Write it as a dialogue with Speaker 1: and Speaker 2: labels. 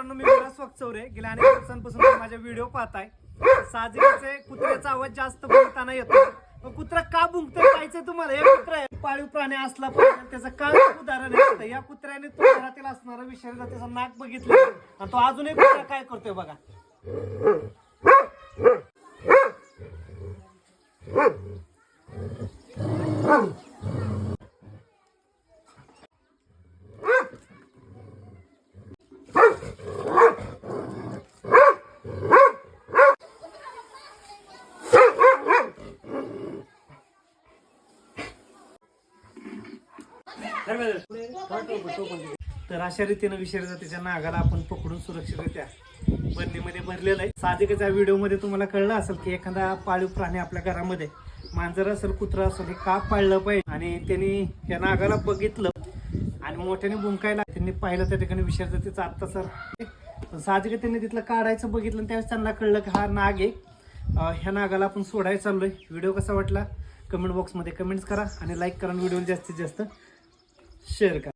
Speaker 1: चौरे गेल्या अनेक दिवसांपासून माझ्या व्हिडिओ पाहताय. साजरीचे कुत्र्याचा आवाज जास्त बोलताना येतो. कुत्रा का भुंकतोय पाहायचं तुम्हाला? हे कुत्रा आहे. पाळीव प्राणी असला पाहिजे त्याचं काय उदाहरण येतं या कुत्र्याने तो घरातील असणारा विषारी त्याचं नाक बघितलं. आणि तो अजूनही कुत्रा काय करतोय बघा. तर अशा रीतीनं विषारी जातीच्या नागाला आपण पकडून सुरक्षितरित्या बंदीमध्ये भरलेलं आहे. साहजिकच या व्हिडिओमध्ये तुम्हाला कळलं असेल की एखादा पाळीव प्राणी आपल्या घरामध्ये मांजर असेल कुत्रा असेल हे का पाळलं पाहिजे? आणि त्यांनी या नागाला बघितलं आणि मोठ्याने बुंकायला त्यांनी पाहिलं त्या ठिकाणी विषारी जातीचा आत्ता सर पण त्यांनी तिथलं काढायचं बघितलं आणि त्यावेळेस त्यांना कळलं की हा नाग आहे. ह्या नागाला आपण सोडायला चाललोय. व्हिडिओ कसा वाटला? कमेंट बॉक्समध्ये कमेंट्स करा आणि लाईक करा व्हिडिओ जास्तीत जास्त शेअर करा